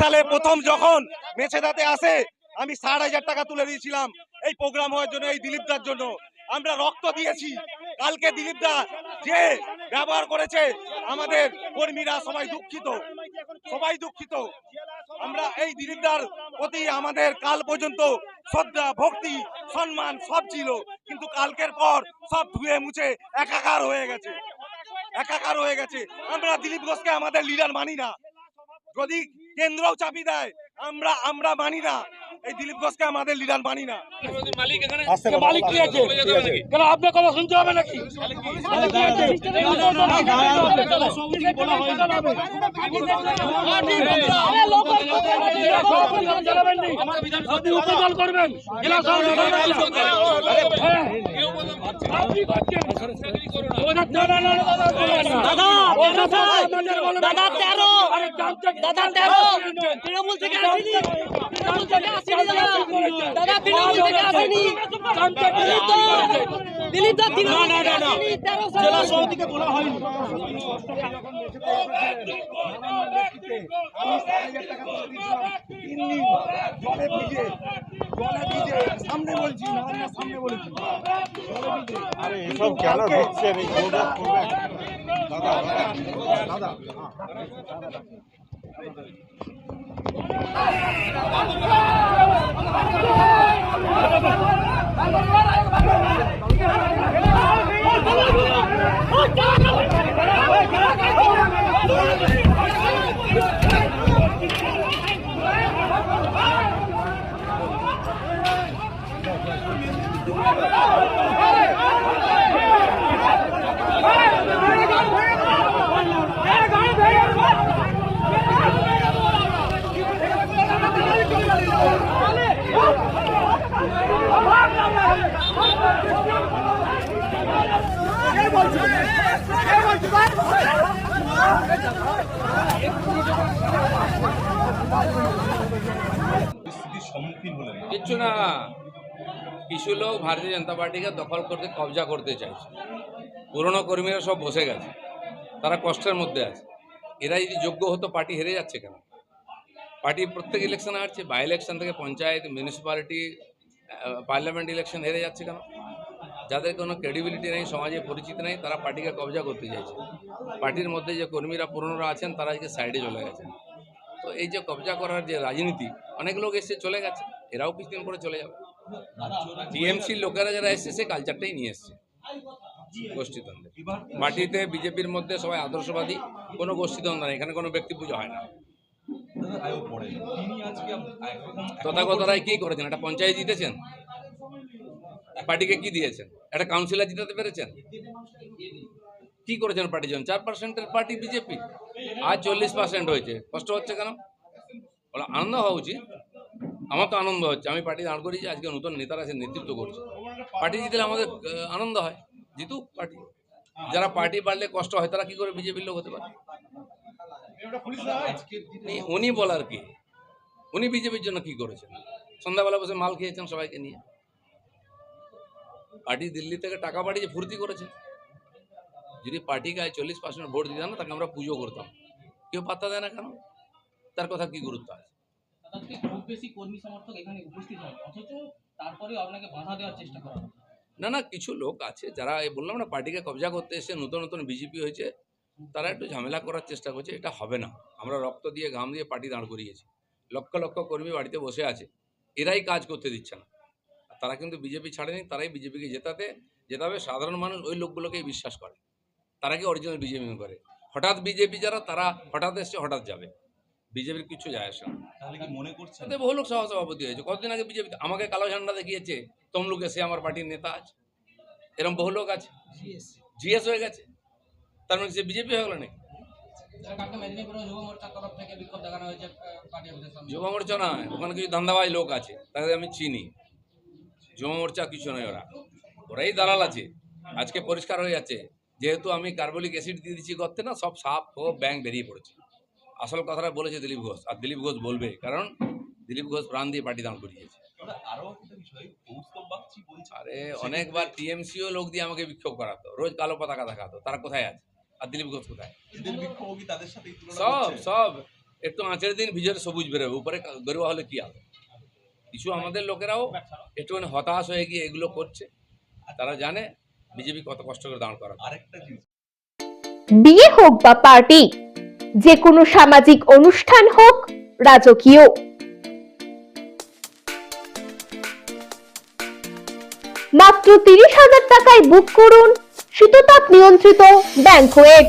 সালে প্রথম যখন মেছেদাতে আসে, আমি ষাট হাজার টাকা তুলে দিয়েছিলাম এই প্রোগ্রাম হওয়ার জন্য, এই দিলীপ দার জন্য। আমরা রক্ত দিয়েছি। কালকে দিলীপ দা যে ব্যবহার করেছে, আমাদের কর্মীরা সবাই দুঃখিত। সবাই দুঃখিত। আমরা এই দিলীপ দার প্রতি আমাদের কাল পর্যন্ত শ্রদ্ধা, ভক্তি, সম্মান সব ছিল। কিন্তু কালকের পর সব ধুয়ে মুছে একাকার হয়ে গেছে। একাকার হয়ে গেছে। আমরা দিলীপ ঘোষকে আমাদের লিডার মানি না। যদি কেন্দ্রও চাপি দেয় আমরা আমরা মানি না। এই দিলীপ ঘোষকে আমাদের লিডার মানি না মালিক কি আছে? কেন আপনার কথা শুনতে হবে নাকি মালিক কি আছে? জানাবেন নি। আপনি করবেন জেলা সভাপতি করবেন না। হ্যাঁ। কেউ বলতে দিলীপ দা দিলীপ না, না, না। জেলা সভাপতিকে বলা হয়নি না সামনে বলেছি আরে এসব কেন এই গৌরব করবেন দাদা দাদা না। কিছু লোক ভারতীয় জনতা পার্টিকে দখল করতে কবজা করতে চাইছে। পুরনো কর্মীরা সব বসে গেছে। তারা কষ্টের মধ্যে আছে। এরা যদি যোগ্য হতো, পার্টি হেরে যাচ্ছে কেন? পার্টি প্রত্যেক ইলেকশন হারছে। বাই ইলেকশন থেকে পঞ্চায়েত মিউনিসিপ্যালিটি পার্লামেন্ট ইলেকশন হেরে যাচ্ছে কেন? যাদের কোনো ক্রেডিবিলিটি নেই সমাজে পরিচিত নেই তারা পার্টিকে কবজা করতে চাইছে। পার্টির মধ্যে যে কর্মীরা পুরনোরা আছেন তারা আজকে সাইডে চলে গেছেন। তো এই যে কবজা করার যে রাজনীতি অনেক লোক এসে চলে গেছে এরাও কিছুদিন পরে চলে যাবে। টিএমসির লোকেরা যারা এসছে সে কালচারটাই নিয়ে এসছে। গোষ্ঠীদ্বন্দ্বে। পার্টিতে বিজেপির মধ্যে সবাই আদর্শবাদী কোনো গোষ্ঠীদ্বন্দ্ব নেই এখানে কোনো ব্যক্তি পুজো হয় না। তথাগত রায় কি করেছেন? একটা পঞ্চায়েত জিতেছেন? পার্টিকে কি দিয়েছেন? একটা কাউন্সিলর জিতাতে পেরেছেন? কি করেছেন পার্টির জন্য চার পার্সেন্টের পার্টি বিজেপি আজ চল্লিশ পার্সেন্ট হয়েছে। কষ্ট হচ্ছে কেন? বলে, আনন্দ হওয়া উচিত। আমার তো আনন্দ হচ্ছে। আমি পার্টি দাঁড় করিয়েছি আজকে নতুন নেতারা এসে নেতৃত্ব করছে। পার্টি জিতলে আমাদের আনন্দ হয়। জিতুক পার্টি যারা পার্টি বাড়লে কষ্ট হয়, তারা কি করে বিজেপির লোক হতে পারে? উনি বলার কি? উনি বিজেপির জন্য কি করেছেন? সন্ধ্যাবেলা বসে মাল খেয়েছেন সবাইকে নিয়ে। পার্টি দিল্লি থেকে টাকা পাঠিয়ে ফুর্তি করেছে। যদি পার্টি গায়ে চল্লিশ পার্সেন্ট ভোট দিতাম না তাকে আমরা পুজো করতাম। কেউ পাত্তা দেয় না কেন? তার কথা কি গুরুত্ব আছে? খুব বেশি কর্মী সমর্থক এখানে উপস্থিত হয় অথচ তারপরে আপনাকে বাধা দেওয়ার চেষ্টা করা না না কিছু লোক আছে যারা এই বললাম না পার্টিকে কবজা করতে এসে নতুন নতুন বিজেপি হয়েছে তারা একটু ঝামেলা করার চেষ্টা করছে এটা হবে না। আমরা রক্ত দিয়ে ঘাম দিয়ে পার্টি দাঁড় করিয়েছি। লক্ষ লক্ষ কর্মী বাড়িতে বসে আছে এরাই কাজ করতে দিচ্ছে না। তারা কিন্তু বিজেপি ছাড়েনি তারাই বিজেপিকে জেতাতে জেতাবে। সাধারণ মানুষ ওই লোকগুলোকেই বিশ্বাস করে। তারা কি অরিজিনাল বিজেপি করে? হঠাৎ বিজেপি যারা তারা হঠাৎ এসছে হঠাৎ যাবে। বিজেপির কিছু যায় আসে না। তাহলে কি মনে করছেন? তাতে বহু লোক সহ সভাপতি হয়েছে। কতদিন আগে বিজেপি আমাকে কালো ঝান্ডা দেখিয়েছে তমলুকে সে আমার পার্টির নেতা আছে এরকম বহু লোক আছে। জিএস। হয়ে গেছে। তার মানে সে বিজেপি হয়ে গেল নাকি? যুব মোর্চা না ওখানে কিছু ধান্দাবাজ লোক আছে তাদের আমি চিনি। যুব মোর্চা কিছু নয় ওরা। ওরাই দালাল আছে। আজকে পরিষ্কার হয়ে যাচ্ছে। যেহেতু আমি কার্বলিক অ্যাসিড দিয়ে দিচ্ছি গর্তে না সব সাপ ও ব্যাং বেরিয়ে পড়েছে। আসল কথাটা বলেছে দিলীপ ঘোষ আর দিলীপ ঘোষ বলবে কারণ দিলীপ ঘোষ প্রাণ দিয়ে পার্টি দান করিয়েছে। আরও অনেকবার টিএমসিও লোক দিয়ে আমাকে বিক্ষোভ করাতো রোজ কালো পতাকা দেখাতো তারা কোথায় আছে? আর দিলীপ ঘোষ কোথায়? সব? সব একটু আঁচের দিন ভিজের সবুজ বেরোবে উপরে গরুয়া হলে কি হবে কিছু আমাদের লোকেরাও একটুখানি হতাশ হয়ে গিয়ে এগুলো করছে। তারা জানে বিজেপি কত কষ্ট করে দাঁড় করা আরেকটা জিনিস। বিয়ে হোক বা পার্টি যে কোনো সামাজিক অনুষ্ঠান হোক রাজকীয়। মাত্র তিরিশ হাজার টাকায় বুক করুন শীততাপ নিয়ন্ত্রিত ব্যাংকোয়েট